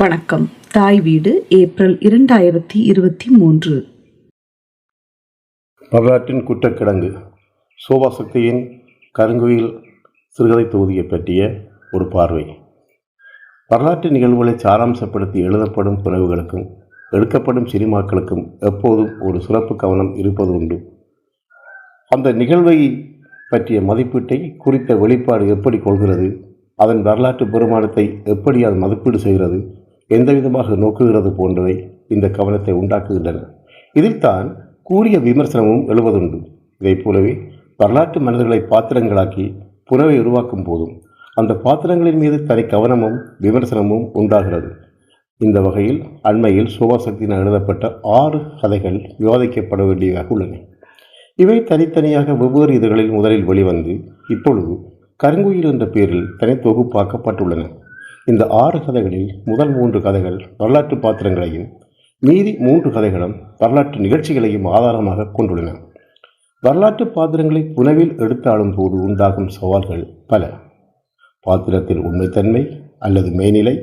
வணக்கம். தாய் வீடு ஏப்ரல் இரண்டாயிரத்தி இருபத்தி மூன்று. வரலாற்றின் குற்றக்கிடங்கு. சோபாசக்தியின் கருங்குயில் சிறுகதை தொகுதியை பற்றிய ஒரு பார்வை. வரலாற்று நிகழ்வுகளை சாராம்சப்படுத்தி எழுதப்படும் புனைவுகளுக்கும் எடுக்கப்படும் சினிமாக்களுக்கும் எப்போதும் ஒரு சிறப்பு கவனம் இருப்பது உண்டு. அந்த நிகழ்வை பற்றிய மதிப்பீட்டை குறித்த வெளிப்பாடு எப்படி கொள்கிறது அதன் வரலாற்று பெருமானத்தை எப்படி அது மதிப்பீடு செய்கிறது எந்த விதமாக நோக்குகிறது போன்றவை இந்த கவனத்தை உண்டாக்குகின்றன இதில்தான் கூறிய விமர்சனமும் எழுவதுண்டு. இதைப் போலவே வரலாற்று மனிதர்களை பாத்திரங்களாக்கி புனவை உருவாக்கும் போதும் அந்த பாத்திரங்களின் மீது தனி கவனமும் விமர்சனமும் உண்டாகிறது. இந்த வகையில் அண்மையில் சோபாசக்தியினால் எழுதப்பட்ட ஆறு கதைகள் விவாதிக்கப்பட வேண்டியதாக உள்ளன. இவை தனித்தனியாக வெவ்வேறு இதழ்களில் முதலில் வெளிவந்து இப்பொழுது கருங்குயில் என்ற பெயரில் தனி தொகுப்பாக்கப்பட்டுள்ளன இந்த ஆறு கதைகளில் முதல் மூன்று கதைகள் வரலாற்று பாத்திரங்களையும் மீதி மூன்று கதைகளும் வரலாற்று நிகழ்ச்சிகளையும் ஆதாரமாக கொண்டுள்ளன. வரலாற்று பாத்திரங்களை புனவில் எடுத்தாளும் போது உண்டாகும் சவால்கள் பல. பாத்திரத்தில் உண்மைத்தன்மை அல்லது மெய்நிலை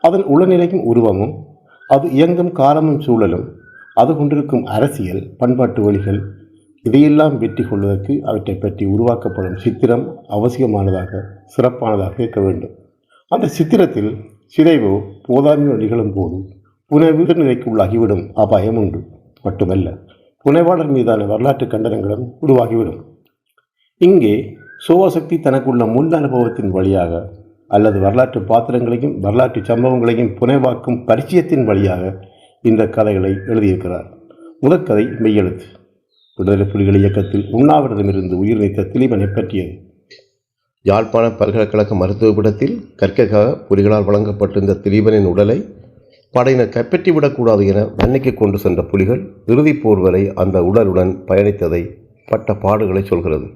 அதன் உளநிலையும் உருவமும் அது இயங்கும் காலமும் சூழலும் அது கொண்டிருக்கும் அரசியல் பண்பாட்டு வழிகள் இதையெல்லாம் வெற்றி கொள்வதற்கு அவற்றை பற்றி உருவாக்கப்படும் சித்திரம் அவசியமானதாக சிறப்பானதாக இருக்க வேண்டும். அந்த சித்திரத்தில் சிதைவோ போதாமையோ நிகழும் போது புனைவு நிலைக்கு உள்ளாகிவிடும் அபாயம் உண்டு. மட்டுமல்ல புனைவாளர் மீதான வரலாற்று கண்டனங்களும் உருவாகிவிடும். இங்கே சோவாசக்தி தனக்குள்ள முன் அனுபவத்தின் வழியாக அல்லது வரலாற்று பாத்திரங்களையும் வரலாற்று சம்பவங்களையும் புனைவாக்கும் பரிச்சயத்தின் வழியாக இந்த கதைகளை எழுதியிருக்கிறார். முதற்கதை மெய்யெழுத்து. விடுதலை புலிகள் இயக்கத்தில் உண்ணாவிரதமிருந்து உயிர் நீத்த திலீபனை பற்றியது. யாழ்ப்பாண பல்கலைக்கழக மருத்துவப்பீடத்தில் கற்கக புலிகளால் வழங்கப்பட்டிருந்த திலீபனின் உடலை படையினர் கைப்பற்றிவிடக்கூடாது என வன்னிக்கு கொண்டு சென்ற புலிகள் இறுதிப் போர் வரை அந்த உடலுடன் பயணித்ததை பட்ட பாடுகளை சொல்கிறது.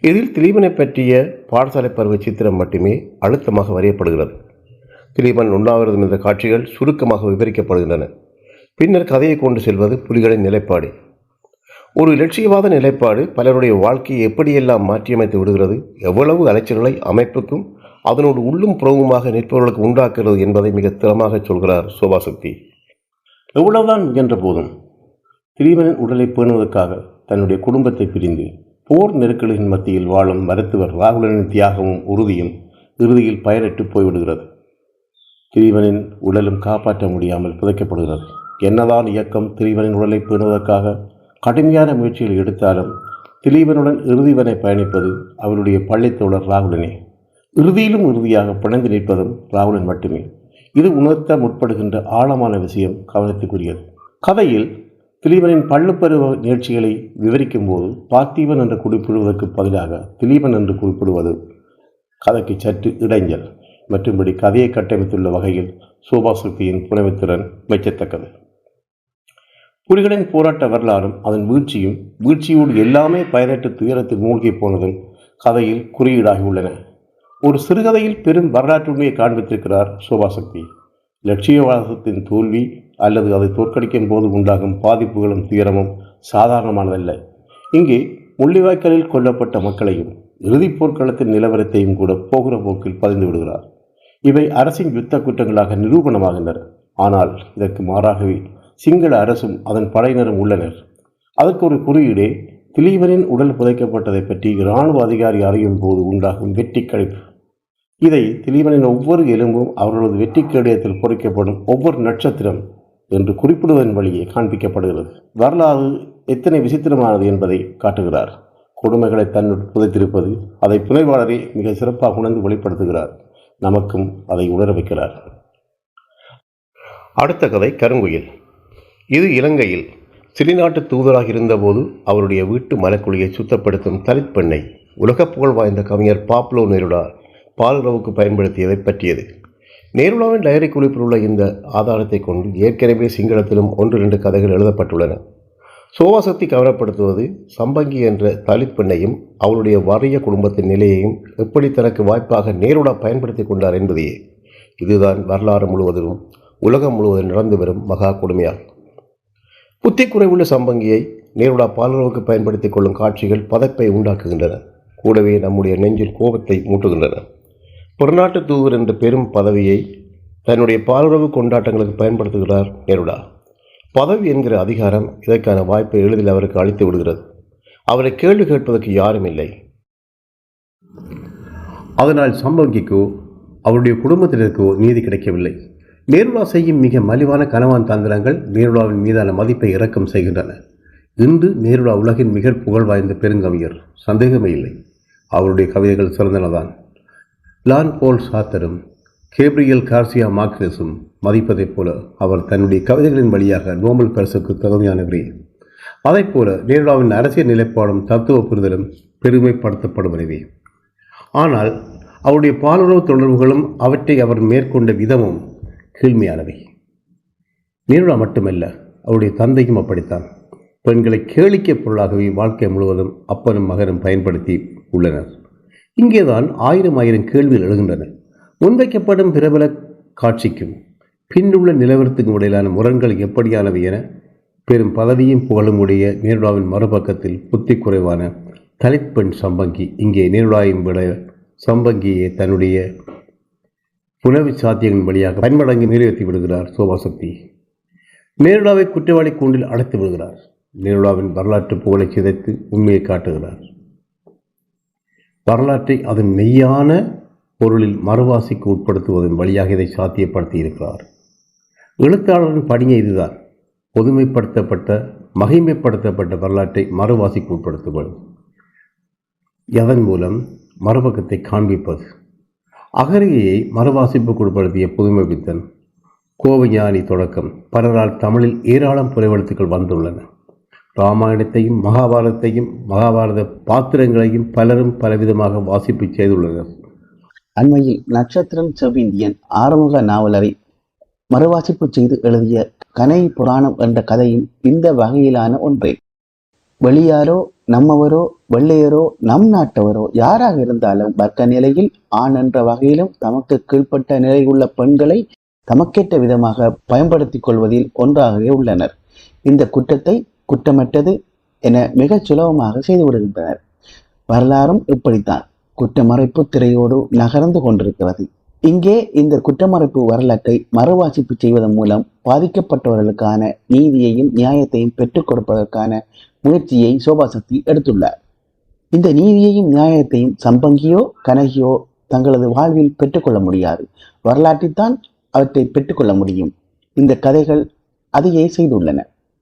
இதில் திலீபனை பற்றிய பாடசாலை பருவ சித்திரம் மட்டுமே அழுத்தமாக வரையப்படுகிறது. திலீபன் உண்ணாவிரதம் என்ற காட்சிகள் சுருக்கமாக விவரிக்கப்படுகின்றன. பின்னர் கதையை கொண்டு செல்வது புலிகளின் நிலைப்பாடு. ஒரு இலட்சியவாத நிலைப்பாடு பலருடைய வாழ்க்கையை எப்படியெல்லாம் மாற்றியமைத்து விடுகிறது எவ்வளவு அலைச்சல்களை அமைப்புக்கும் அதனோடு உள்ளும் புறவுமாக நிற்பவர்களுக்கு உண்டாக்குகிறது என்பதை மிக திறமாக சொல்கிறார் சோபாசக்தி எவ்வளவுதான் முயன்ற போதும் திலீபனின் உடலை பேணுவதற்காக தன்னுடைய குடும்பத்தை பிரிந்து போர் நெருக்கடியின் மத்தியில் வாழும் மருத்துவர் ராகுலனின் தியாகமும் உறுதியும் இறுதியில் பயனற்று போய்விடுகிறது. திரிவனின் உடலும் காப்பாற்ற முடியாமல் புதைக்கப்படுகிறது. என்னதான் இயக்கம் திரிவனின் உடலை பேணுவதற்காக கடுமையான முயற்சிகள் எடுத்தாலும் திலீபனுடன் இறுதிவனை பயணிப்பது அவருடைய பள்ளித்தோழர் ராகுலனே. இறுதியிலும் இறுதியாக பிணைந்து நிற்பதும் ராகுலன் மட்டுமே. இது உணர்த்த முற்படுகின்ற ஆழமான விஷயம் கவனத்துக்குரியது. கதையில் திலீபனின் பள்ளுப்பருவ நிகழ்ச்சிகளை விவரிக்கும் போது பார்த்திபன் என்று குறிப்பிடுவதற்கு பதிலாக திலீபன் என்று குறிப்பிடுவது கதைக்கு சற்று இடைஞ்சல். மற்றும்படி கதையை கட்டமைத்துள்ள வகையில் சோபாசக்தியின் புனைவுத்திறன் மெச்சத்தக்கது புலிகளின் போராட்ட வரலாறும் அதன் வீழ்ச்சியும் வீழ்ச்சியோடு எல்லாமே பயனற்ற துயரத்தில் மூழ்கி போனதும் கதையில் குறியீடாகி உள்ளன ஒரு சிறுகதையில் பெரும் வரலாற்றுமையை காண்பித்திருக்கிறார் சோபாசக்தி. லட்சியவாதத்தின் தோல்வி அல்லது அதை தோற்கடிக்கும் போது உண்டாகும் பாதிப்புகளும் துயரமும் சாதாரணமானதல்ல. இங்கே முள்ளிவாய்க்காலில் கொல்லப்பட்ட மக்களையும் இறுதிப் போர்க்களத்தின் நிலவரத்தையும் கூட போகிற போக்கில் பதிந்து விடுகிறார். இவை அரசின் யுத்த குற்றங்களாக நிரூபணமாகின்றன. ஆனால் இதற்கு மாறாகவே சிங்கள அரசும் அதன் படையினரும் உள்ளனர். அதற்கு ஒரு குறியீடு திலீபனின் உடல் புதைக்கப்பட்டதை பற்றி இராணுவ அதிகாரி அறியும் போது உண்டாகும் வெற்றி கழிப்பு இதை திலீபனின் ஒவ்வொரு எலும்பும் அவர்களது வெற்றி கேடயத்தில் பொறிக்கப்படும் ஒவ்வொரு நட்சத்திரம் என்று குறிப்பிடுவதன் வழியே காண்பிக்கப்படுகிறது. வரலாறு எத்தனை விசித்திரமானது என்பதை காட்டுகிறார். கொடுமைகளை தன்னுள் புதைத்திருப்பது அதை புனைவாளரே மிக சிறப்பாக உணர்ந்து வெளிப்படுத்துகிறார். நமக்கும் அதை உணர வைக்கிறார். அடுத்த கதை கருங்குயில். இது இலங்கையில் சிறிநாட்டு தூதராக இருந்தபோது அவருடைய வீட்டு மலக்குழியை சுத்தப்படுத்தும் தலித் பெண்ணை உலகப் புகழ் வாய்ந்த கவிஞர் பாப்லோ நெருடா பாலுறவுக்கு பயன்படுத்தியதை பற்றியது. நேருடாவின் டயரி குறிப்பில் உள்ள இந்த ஆதாரத்தை கொண்டு ஏற்கனவே சிங்களத்திலும் ஒன்று ரெண்டு கதைகள் எழுதப்பட்டுள்ளன. சோவாசத்தை கவனப்படுத்துவது சம்பங்கி என்ற தலித் பெண்ணையும் அவளுடைய வறிய குடும்பத்தின் நிலையையும் எப்படி தனக்கு வாய்ப்பாக நேருடா பயன்படுத்தி கொண்டார் என்பதையே. இதுதான் வரலாறு முழுவதிலும் உலகம் முழுவதும் நடந்து வரும் மகா கொடுமையாகும். புத்தி குறைவுள்ள சம்பங்கியை நேருடா பாலுறவுக்கு பயன்படுத்திக் கொள்ளும் காட்சிகள் பதப்பை உண்டாக்குகின்றன. கூடவே நம்முடைய நெஞ்சில் கோபத்தை மூட்டுகின்றன. புறநாட்டு தூதர் என்ற பெரும் பதவியை தன்னுடைய பாலுறவு கொண்டாட்டங்களுக்கு பயன்படுத்துகிறார் நேருடா. பதவி என்கிற அதிகாரம் இதற்கான வாய்ப்பை எளிதில் அவருக்கு அளித்து விடுகிறது. அவரை கேள்வி கேட்பதற்கு யாரும் இல்லை. அதனால் சம்பங்கிக்கோ அவருடைய குடும்பத்தினருக்கோ நீதி கிடைக்கவில்லை. நேருலா செய்யும் மிக மலிவான கனவான் தந்திரங்கள் நேருலாவின் மீதான மதிப்பை இறக்கம் செய்கின்றன. இன்று நேருலா உலகின் மிக புகழ் வாய்ந்த பெருங்கவியர் சந்தேகமே இல்லை. அவருடைய கவிதைகள் சிறந்தனதான். லான் போல் சாத்தரும் கேப்ரியல் கார்சியா மார்க்ரெஸும் மதிப்பதைப் போல அவர் தன்னுடைய கவிதைகளின் வழியாக நோபல் பரிசுக்கு தகுதியானவரே. அதைப்போல நேருலாவின் அரசியல் நிலைப்பாடும் தத்துவ புரிதலும் பெருமைப்படுத்தப்படுவனவே ஆனால் அவருடைய பாலுறவு தொடர்புகளும் அவற்றை அவர் மேற்கொண்ட விதமும் கீழ்மையானவை. நேருலா மட்டுமல்ல அவருடைய தந்தையும் அப்படித்தான். பெண்களை கேளிக்கை பொருளாகவே வாழ்க்கை முழுவதும் அப்பனும் மகனும் பயன்படுத்தி உள்ளனர். இங்கேதான் ஆயிரம் ஆயிரம் கேள்விகள் எழுகின்றன. முன்வைக்கப்படும் பிரபல காட்சிக்கும் பின்னுள்ள நிலவரத்துக்கும் இடையிலான முரண்கள் எப்படியானவை என பெரும் பதவியும் புகழும் உடைய நேருடாவின் மறுபக்கத்தில் புத்தி குறைவான தலைப்பெண் சம்பங்கி இங்கே நேருடாயும் விட சம்பங்கியை தன்னுடைய புனவி சாத்தியங்களின் வழியாக பயன்படங்கி நிறைவேற்றி விடுகிறார் சோபாசக்தி. நேருடாவை குற்றவாளி கூண்டில் அடைத்து விடுகிறார். நேருடாவின் வரலாற்று புகழை சிதைத்து உண்மையை காட்டுகிறார். வரலாற்றை அதன் மெய்யான பொருளில் மறுவாசிக்கு உட்படுத்துவதன் வழியாக இதை சாத்தியப்படுத்தி இருக்கிறார். எழுத்தாளரின் பணியை இதுதான். பொதுமைப்படுத்தப்பட்ட மகிமைப்படுத்தப்பட்ட வரலாற்றை மறுவாசிக்கு உட்படுத்துவது எதன் மூலம்? மறுபக்கத்தை காண்பிப்பது. அகரியை மறுவாசிப்பு உட்படுத்திய புதுமை பித்தன் கோவஞானி தொடக்கம் பலரால் தமிழில் ஏராளம் புலைவெழுத்துக்கள் வந்துள்ளன. ராமாயணத்தையும் மகாபாரதத்தையும் மகாபாரத பாத்திரங்களையும் பலரும் பலவிதமாக வாசிப்பு செய்துள்ளனர். அண்மையில் நட்சத்திரம் செவ்விந்தியன் ஆறுமுக நாவலரை மறுவாசிப்பு செய்து எழுதிய கனை புராணம் என்ற கதையும் இந்த வகையிலான ஒன்றே. வெளியாரோ நம்மவரோ வெள்ளையரோ நம் நாட்டவரோ யாராக இருந்தாலும் வர்க்க நிலையில் ஆண் என்ற வகையிலும் தமக்கு கீழ்ப்பட்ட நிலையுள்ள பெண்களை தமக்கேற்ற விதமாக பயன்படுத்திக் கொள்வதில் ஒன்றாகவே உள்ளனர். இந்த குற்றத்தை குற்றமற்றது என மிகச் சுலபமாக செய்து விடுகின்றனர். வரலாறும் இப்படித்தான். குற்றமறைப்பு திரையோடு நகர்ந்து கொண்டிருக்கிறது. இங்கே இந்த குற்றமறைப்பு வரலாற்றை மறுவாசிப்பு செய்வதன் மூலம் பாதிக்கப்பட்டவர்களுக்கான நீதியையும் நியாயத்தையும் பெற்றுக் கொடுப்பதற்கான முயற்சியை சோபாசக்தி எடுத்துள்ளார். இந்த நீதியையும் நியாயத்தையும் சம்பங்கியோ கனகியோ தங்களது வாழ்வில் பெற்றுக்கொள்ள முடியாது. வரலாற்றில்தான் அவற்றை பெற்றுக்கொள்ள முடியும். இந்த கதைகள் அதையே செய்துள்ளன.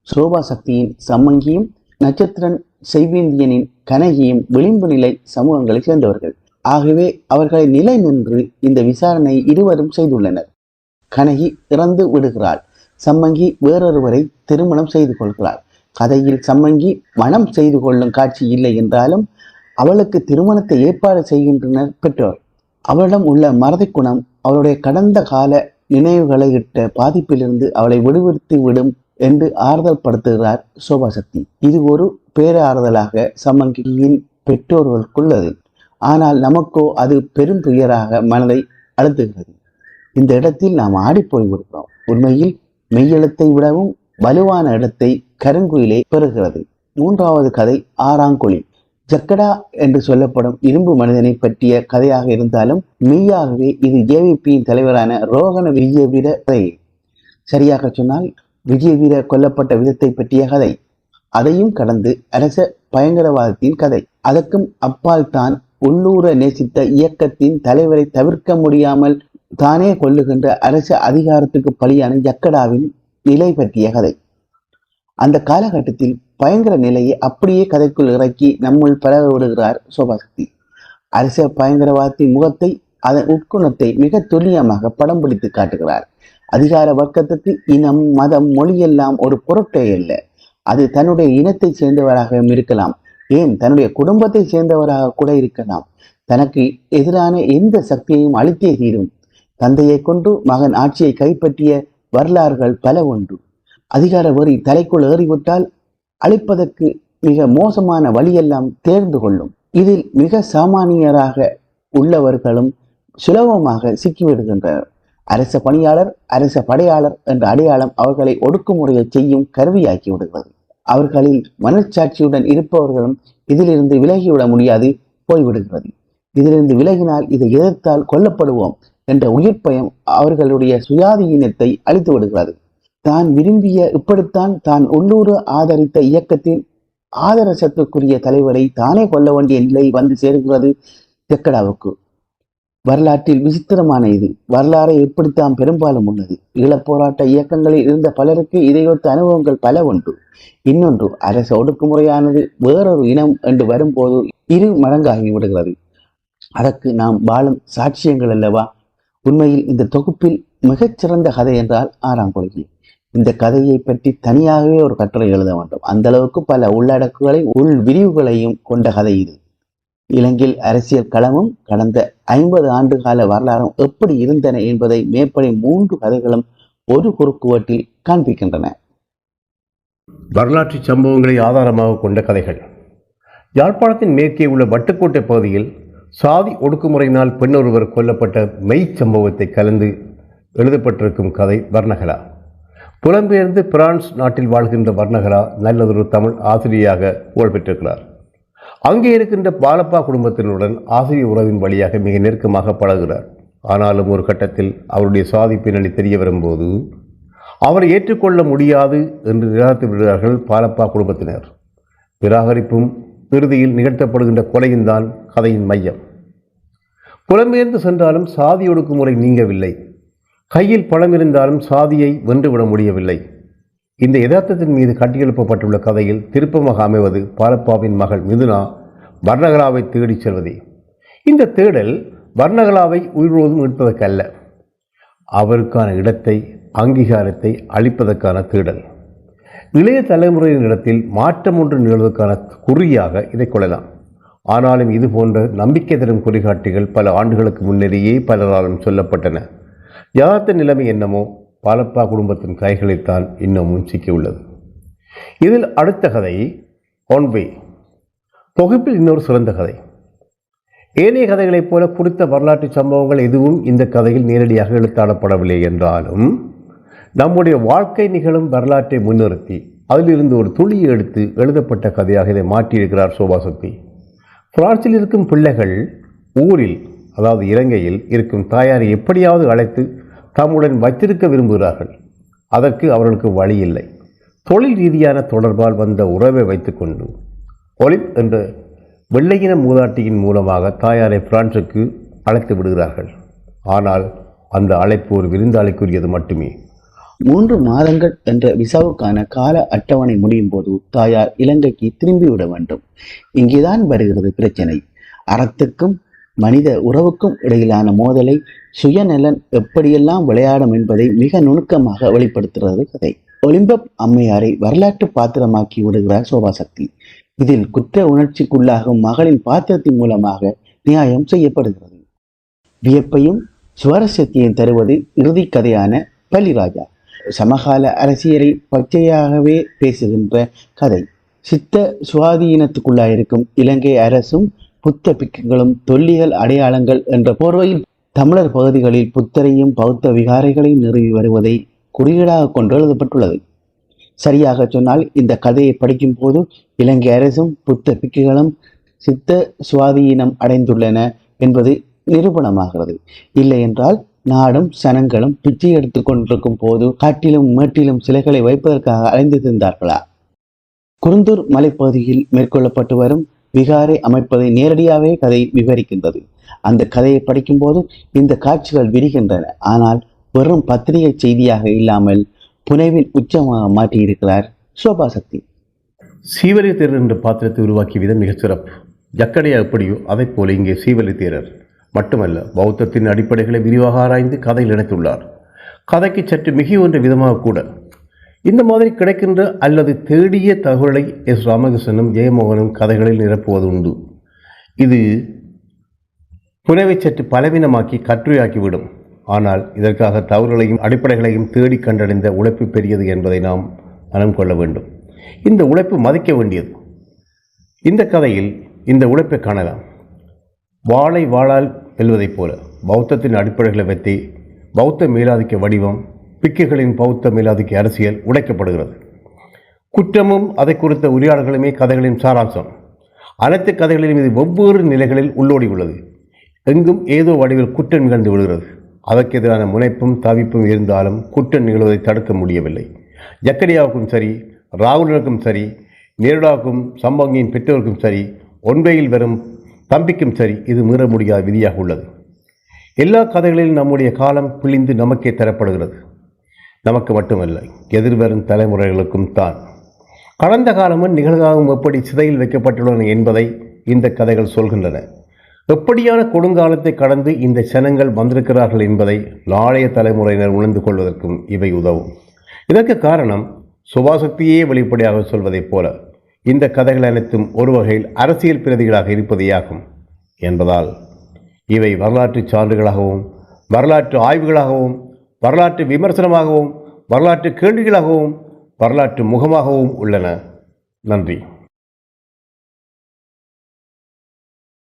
சோபா சக்தியின் சம்மங்கியும் நட்சத்திரன் செய்வேந்தியனின் கனகியும் விளிம்பு நிலை சமூகங்களைச் சேர்ந்தவர்கள். ஆகவே அவர்களை நிலை நின்று இந்த விசாரணை இருவரும் செய்துள்ளனர். கனகி இறந்து விடுகிறாள். சம்மங்கி வேறொருவரை திருமணம் செய்து கொள்கிறாள். கதையில் சம்மங்கி மனம் செய்து கொள்ளும் காட்சி இல்லை என்றாலும் அவளுக்கு திருமணத்தை ஏற்பாடு செய்கின்றனர் பெற்றோர். அவளிடம் உள்ள மறதி குணம் அவளுடைய கடந்த கால நினைவுகளை இட்ட பாதிப்பிலிருந்து அவளை விடுவித்து விடும் என்று ஆறுதல் படுத்துகிறார் சோபாசக்தி. இது ஒரு பேராறுதலாக சம்மங்கியின் பெற்றோர்களுக்குள்ளது. ஆனால் நமக்கோ அது பெரும் துயராக மனதை அழுத்துகிறது. இந்த இடத்தில் நாம் ஆடிப்போய் விடுகிறோம். உண்மையில் மெய்யெழுத்தை விடவும் வலுவான இடத்தை கருங்குயிலே பெறுகிறது. மூன்றாவது கதை ஆறாங்குழி. ஜக்கடா என்று சொல்லப்படும் இரும்பு மனிதனை பற்றிய கதையாக இருந்தாலும் மெய்யாகவே இது ஜேவிபியின் தலைவரான ரோகண விஜயவீர கதை. சரியாக சொன்னால் விஜயவீர கொல்லப்பட்ட விதத்தை பற்றிய கதை. அதையும் கடந்து அரச பயங்கரவாதத்தின் கதை. அதற்கும் அப்பால் தான் உள்ளூர நேசித்த இயக்கத்தின் தலைவரை தவிர்க்க முடியாமல் தானே கொள்ளுகின்ற அரச அதிகாரத்துக்கு பலியான ஜக்கடாவின் நிலை பற்றிய கதை. அந்த காலகட்டத்தில் பயங்கர நிலையை அப்படியே கதைக்குள் இறக்கி நம்முள் பரவ விடுகிறார் சோபாசக்தி. அரச பயங்கரவாதத்தின் முகத்தை அதன் உட்குணத்தை மிக துல்லியமாக படம் பிடித்து காட்டுகிறார். அதிகார வர்க்கத்துக்கு இனம் மதம் மொழியெல்லாம் ஒரு பொருட்டே அல்ல அது தன்னுடைய இனத்தை சேர்ந்தவராகவும் இருக்கலாம். ஏன்? தன்னுடைய குடும்பத்தை சேர்ந்தவராக கூட இருக்கலாம். தனக்கு எதிரான எந்த சக்தியையும் அழித்தே தீரும். தந்தையை கொண்டு மகன் ஆட்சியை கைப்பற்றிய வரலாறுகள் பல உண்டு. அதிகார வரி தலைக்குள் ஏறிவிட்டால் அழிப்பதற்கு மிக மோசமான வழியெல்லாம் தேர்ந்து கொள்ளும். இதில் மிக சாமானியராக உள்ளவர்களும் சுலபமாக சிக்கிவிடுகின்றனர். அரச பணியாளர் அரச படையாளர் என்ற அடையாளம் அவர்களை ஒடுக்குமுறையை செய்யும் கருவியாக்கி விடுகிறது. அவர்களில் மனச்சாட்சியுடன் இருப்பவர்களும் இதிலிருந்து விலகிவிட முடியாது போய்விடுகிறது. இதிலிருந்து விலகினால் இதை எதிர்த்தால் கொல்லப்படுவோம் என்ற உயிர் பயம் அவர்களுடைய சுயாதீனத்தை அழித்து விடுகிறது தான் விரும்பிய இப்படித்தான் தான் உள்ளூர் ஆதரித்த இயக்கத்தின் ஆதரசத்துக்குரிய தலைவரை தானே கொள்ள வேண்டிய நிலை வந்து சேர்கிறது தெக்கடாவுக்கு. வரலாற்றில் விசித்திரமான இது. வரலாறை எப்படித்தான் பெரும்பாலும் உள்ளது. ஈழப் போராட்ட இயக்கங்களில் இருந்த பலருக்கு இதையொத்த அனுபவங்கள் பல உண்டு. இன்னொன்று அரசு ஒடுக்குமுறையானது வேறொரு இனம் என்று வரும்போது இரு மடங்காகி விடுகிறது. அதற்கு நாம் வாழும் சாட்சியங்கள் அல்லவா? உண்மையில் இந்த தொகுப்பில் மிகச்சிறந்த கதை என்றால் ஆறாம் கொள்கை இந்த கதையை பற்றி தனியாகவே ஒரு கட்டுரை எழுத வேண்டும். அந்த அளவுக்கு பல உள்ளடக்குகளை உள் விரிவுகளையும் கொண்ட கதை இது. இலங்கையில் அரசியல் களமும் கடந்த ஐம்பது ஆண்டு கால வரலாறும் எப்படி இருந்தன என்பதை மேற்படி மூன்று கதைகளும் ஒரு குறுக்குவட்டில் காண்பிக்கின்றன. வரலாற்று சம்பவங்களை ஆதாரமாக கொண்ட கதைகள். யாழ்ப்பாணத்தின் மேற்கே உள்ள வட்டுக்கோட்டை பகுதியில் சாதி ஒடுக்குமுறையினால் பெண்ணொருவர் கொல்லப்பட்ட மெய் சம்பவத்தை கலந்து எழுதப்பட்டிருக்கும் கதை வர்ணகலா. புலம்பெயர்ந்து பிரான்ஸ் நாட்டில் வாழ்கின்ற வர்ணகலா நல்லதொரு தமிழ் ஆசிரியராக புகழ்பெற்றிருக்கிறார். அங்கே இருக்கின்ற பாலப்பா குடும்பத்தினருடன் ஆசிரிய உறவின் வழியாக மிக நெருக்கமாக பழகுகிறார். ஆனாலும் ஒரு கட்டத்தில் அவருடைய சாதி பின்னணி தெரிய வரும்போது அவரை ஏற்றுக்கொள்ள முடியாது என்று நிராகரித்து விடுகிறார்கள் பாலப்பா குடும்பத்தினர். நிராகரிப்பும் இறுதியில் நிகழ்த்தப்படுகின்ற கொலையும் தான் கதையின் மையம். புலம்பெயர்ந்து சென்றாலும் சாதி ஒடுக்குமுறை நீங்கவில்லை. கையில் பணம் இருந்தாலும் சாதியை வென்றுவிட முடியவில்லை. இந்த யதார்த்தத்தின் மீது கட்டியெழுப்பப்பட்டுள்ள கதையில் திருப்பமாக அமைவது பாலப்பாவின் மகள் மிதுனா வர்ணகலாவை தேடிச் செல்வதே. இந்த தேடல் வர்ணகலாவை உயிரோதும் மீட்பதற்கல்ல. அவருக்கான இடத்தை அங்கீகாரத்தை அளிப்பதற்கான தேடல். இளைய தலைமுறையின் இடத்தில் மாற்றம் ஒன்று நிகழ்வதற்கான குறியாக இதை கொள்ளலாம். ஆனாலும் இது போன்ற நம்பிக்கை தரும் குறிகாட்டிகள் பல ஆண்டுகளுக்கு முன்னரேயே பலராலும் சொல்லப்பட்டன. யதார்த்த நிலைமை என்னமோ பாலப்பா குடும்பத்தின் கைகளில்தான் இன்னமும் சிக்கியுள்ளது இதில் அடுத்த கதை ஒன்வே தொகுப்பில் இன்னொரு சிறந்த கதை. ஏனைய கதைகளைப் போல குறித்த வரலாற்று சம்பவங்கள் எதுவும் இந்த கதையில் நேரடியாக எழுத்தாடப்படவில்லை என்றாலும் நம்முடைய வாழ்க்கை நிகழும் வரலாற்றை முன்னிறுத்தி அதிலிருந்து ஒரு துளியை எடுத்து எழுதப்பட்ட கதையாக இதை மாற்றியிருக்கிறார் சோபாசக்தி. பிரான்சில் இருக்கும் பிள்ளைகள் ஊரில் அதாவது இலங்கையில் இருக்கும் தாயாரை எப்படியாவது அழைத்து தம்முடன் வைத்திருக்க விரும்புகிறார்கள். அதற்கு அவர்களுக்கு வழி இல்லை. தொழில் ரீதியான தொடர்பால் வந்த உறவை வைத்துக்கொண்டு ஒலிப் என்ற வெள்ளையின மூதாட்டியின் மூலமாக தாயாரை பிரான்சுக்கு அழைத்து விடுகிறார்கள். ஆனால் அந்த அழைப்பு ஒரு விருந்தாளிக்குரியது மட்டுமே. மூன்று மாதங்கள் என்ற விசாவுக்கான கால அட்டவணை முடியும் போது தாயார் இலங்கைக்கு திரும்பிவிட வேண்டும். இங்கேதான் வருகிறது பிரச்சனை. அறத்துக்கும் மனித உறவுக்கும் இடையிலான மோதலை சுயநலன் எப்படியெல்லாம் விளையாடும் என்பதை மிக நுணுக்கமாக வெளிப்படுத்துகிறது கதை. ஒலிம்பப் அம்மையாரை வரலாற்று பாத்திரமாக்கி விடுகிறார் சோபாசக்தி. இதில் குற்ற உணர்ச்சிக்குள்ளாகும் மகளின் பாத்திரத்தின் மூலமாக நியாயம் செய்யப்படுகிறது. வியப்பையும் சுவாரஸ்யத்தையும் தருவது இறுதி கதையான பள்ளிராஜா சமகால அரசியலை பச்சையாகவே பேசுகின்ற கதை. சித்த சுவாதீனத்துக்குள்ளாயிருக்கும் இலங்கை அரசும் புத்த பிக்குகளும் தொல்லியல் அடையாளங்கள் என்ற போர்வையில் தமிழர் பகுதிகளில் புத்தரையும் பௌத்த விகாரைகளையும் நிறுவி வருவதை குறியீடாக கொண்டு எழுதப்பட்டுள்ளது. சரியாக சொன்னால் இந்த கதையை படிக்கும் போது இலங்கை அரசும் புத்த பிக்குகளும் சித்த சுவாதீனம் அடைந்துள்ளன என்பது நிரூபணமாகிறது. இல்லை என்றால் நாடும் சனங்களும் பிச்சை எடுத்துக் கொண்டிருக்கும் போது காட்டிலும் மேட்டிலும் சிலைகளை வைப்பதற்காக அலைந்து திருந்தார்களா குருந்தூர் மலைப்பகுதியில் மேற்கொள்ளப்பட்டு வரும் விகாரை அமைப்பதை நேரடியாகவே கதை விவரிக்கின்றது. அந்த கதையை படிக்கும்போது இந்த காட்சிகள் விரிகின்றன. ஆனால் வெறும் பத்திரிகை செய்தியாக இல்லாமல் புனைவின் உச்சமாக மாற்றியிருக்கிறார் சோபாசக்தி சீவலி தேரர் என்ற பாத்திரத்தை உருவாக்கிய விதம் மிகச் சிறப்பு. ஜக்கடையா எப்படியோ அதைப் போல இங்கே சீவலி தேரர் மட்டுமல்ல பௌத்தத்தின் அடிப்படைகளை விரிவாக ஆராய்ந்து கதையில் இணைத்துள்ளார். கதைக்கு சற்று மிகையொன்ற விதமாக கூட இந்த மாதிரி கிடைக்கின்ற அல்லது தேடிய தகவலை எஸ் ராமகிருஷ்ணனும் ஜெயமோகனும் கதைகளில் நிரப்புவது உண்டு இது புனைவை சற்று பலவீனமாக்கி கற்றுரையாக்கிவிடும் ஆனால் இதற்காக தவறுகளையும் அடிப்படைகளையும் தேடி கண்டடைந்த உழைப்பு பெரியது என்பதை நாம் மனம் கொள்ள வேண்டும். இந்த உழைப்பு மதிக்க வேண்டியது. இந்த கதையில் இந்த உழைப்பை காணலாம். வாளை வாழால் வெல்வதைப் போல பௌத்தத்தின் அடிப்படைகளை வைத்து பௌத்த மேலாதிக்க வடிவம் பிக்குகளின் பௌத்த மேலாதிக்க அரசியல் உடைக்கப்படுகிறது. குற்றமும் அதை குறித்த உரையாடல்களுமே கதைகளின் சாராம்சம். அனைத்து கதைகளிலும் இது வெவ்வேறு நிலைகளில் உள்ளோடி உள்ளது எங்கும் ஏதோ வடிவில் குற்றம் நிகழ்ந்து விடுகிறது. அதற்கு எதிரான முனைப்பும் தவிப்பும் இருந்தாலும் குற்றம் நிகழ்வதை தடுக்க முடியவில்லை. ஜக்கரியாவுக்கும் சரி ராகுலனுக்கும் சரி நேருடாவுக்கும் சம்பங்கியின் பெற்றோருக்கும் சரி ஒன்பையில் வரும் தம்பிக்கும் சரி இது மீற முடியாத விதியாக உள்ளது. எல்லா கதைகளிலும் நம்முடைய காலம் பிழிந்து நமக்கே தரப்படுகிறது. நமக்கு மட்டுமல்ல எதிர்வரும் தலைமுறைகளுக்கும் தான். கடந்த காலமும் நிகழ்காலம் எப்படி சிதையில் வைக்கப்பட்டுள்ளன என்பதை இந்த கதைகள் சொல்கின்றன. எப்படியான கொடுங்காலத்தை கடந்து இந்த சனங்கள் வந்திருக்கிறார்கள் என்பதை நாளைய தலைமுறையினர் உணர்ந்து கொள்வதற்கும் இவை உதவும். இதற்கு காரணம் சுபாசக்தியே வெளிப்படையாக சொல்வதைப் போல இந்த கதைகள் அனைத்தும் ஒரு வகையில் அரசியல் பிரதிகளாக இருப்பதேயாகும் என்பதால் இவை வரலாற்று சான்றுகளாகவும் வரலாற்று ஆய்வுகளாகவும் வரலாற்று விமர்சனமாகவும் வரலாற்று கேள்விகளாகவும் வரலாற்று முகமாகவும் உள்ளன. நன்றி.